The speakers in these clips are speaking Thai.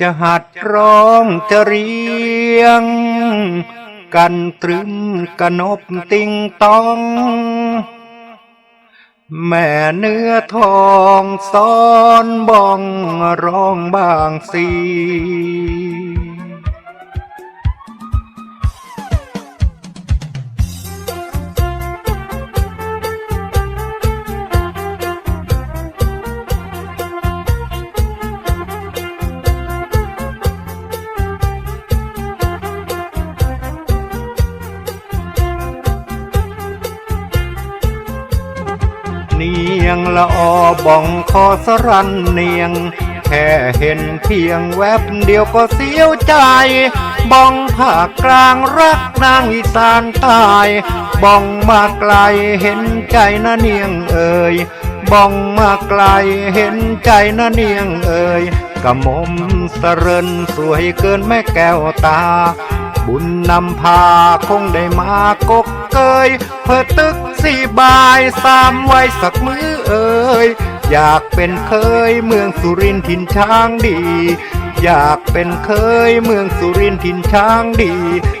จะหัดร้องจะเรียง กันตรึมกนบติงต้อง แม่เนื้อทองซ้อนบ้องร้องบางสี ยงละอบ่องคอสรันเนียง แค่เห็นเพียงแวบเดียวก็เสียวใจ บ้องภาคกลางรักนางอีสานใตายบ้องมาไกลเห็นใจนะเนียงเอ่ยบ้องมาไกลเห็นใจนะเนียงเอ่ยกระมมสเรินสวยเกินแม่แก้วตา บุญนำพาคงได้มากกเกยเพื่อตึกสี่บายสามไว้สักมือ เอ๋ยอยากเป็นเคยเมืองสุรินทร์ถิ่นช้างดี อยากเป็นเคยเมืองสุรินทร์ถิ่นช้างดี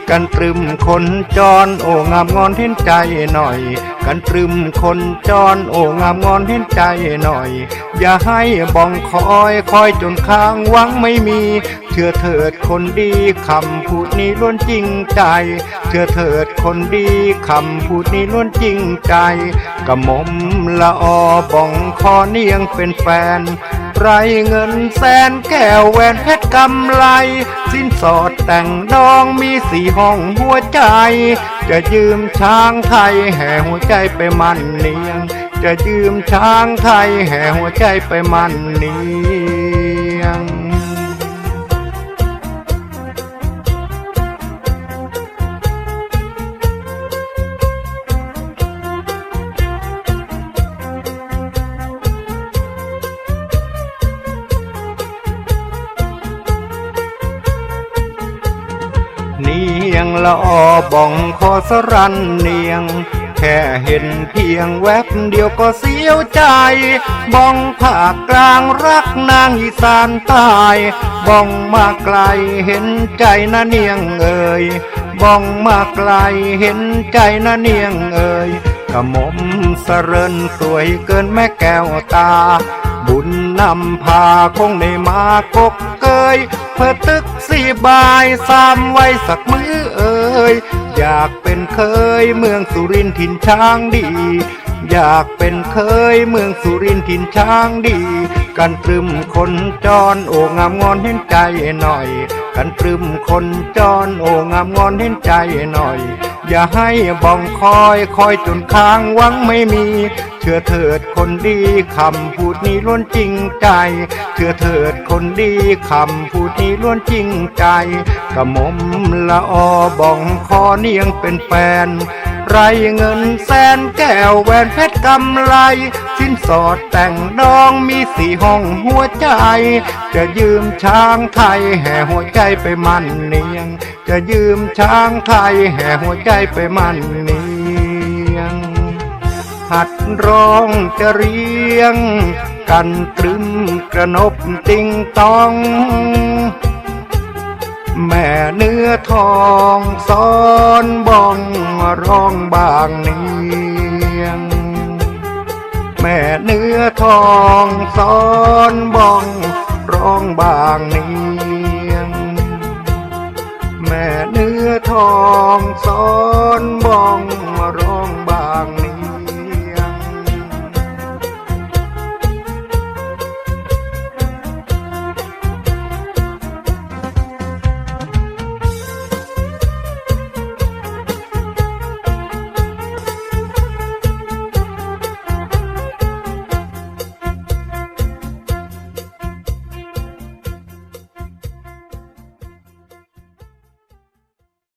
กันตรึมคนจรโองามงอนเห็นใจหน่อย กันตรึมคนจรโองามงอนเห็นใจหน่อย อย่าให้บ้องคอยคอยจนค้างหวังไม่มีเชื่อเถิดคนดีคำพูดนี้ล้วนจริงใจเชื่อเถิดคนดีคำพูดนี้ล้วนจริงใจกระหม่อมละออบ้องคอเนียงเป็นแฟน ไรเงินแสนแก้วแหวนเพชรกำไล สิ้นสอดแต่งดองมีสี่ห้องหัวใจ จะยืมช้างไทยแห่หัวใจไปมันเนียง จะยืมช้างไทยแห่หัวใจไปมันเนียง ยงละอบ่องคอสรันเนียง แค่เห็นเพียงแวบเดียวก็เสียวใจบ้องภาคกลางรักนางอีสานใตายบ้องมาไกลเห็นใจนะเนียงเอ่ยบ้องมาไกลเห็นใจนะเนียงเอ่ยกระหม่อมสเรินสวยเกินแม่แก้วตา บุญนำพาคงได้มากกเกยเพื่อตึกสี่บายสามไว้สักมือเอ่ ย อยากเป็นเคยเมืองสุรินทร์ถิ่นช้างดี อยากเป็นเคยเมืองสุรินทร์ถิ่นช้างดี กันตรึมคนจรโองามงอนเห็นใจหน่อย กันตรึมคนจรโองามงอนเห็นใจหน่อย อย่าให้บ้องคอยคอยจนค้างวังไม่มี เชื่อเถิดคนดีคำพูดนี้ล้วนจริงใจ เชื่อเถิดคนดีคำพูดนี้ล้วนจริงใจกระหม่อมละออบ้องคอเนียงเป็นแฟน ไรเงินแสนแก้วแหวนเพชรกำไลสิ้นสอดแต่งดองมีสี่ห้องหัวใจ จะยืมช้างไทยแห่หัวใจไปมันเนียง จะยืมช้างไทยแห่หัวใจไปมันเนียง หัดร้องจะเรียง กันตรึมกระนบติงตอง แม่เนื้อทองซ้อนบ้องร้องบางเนียง แม่เนื้อทองซ้อนบ้องร้องบางเนียง แม่เนื้อทองซ้อนบ้อง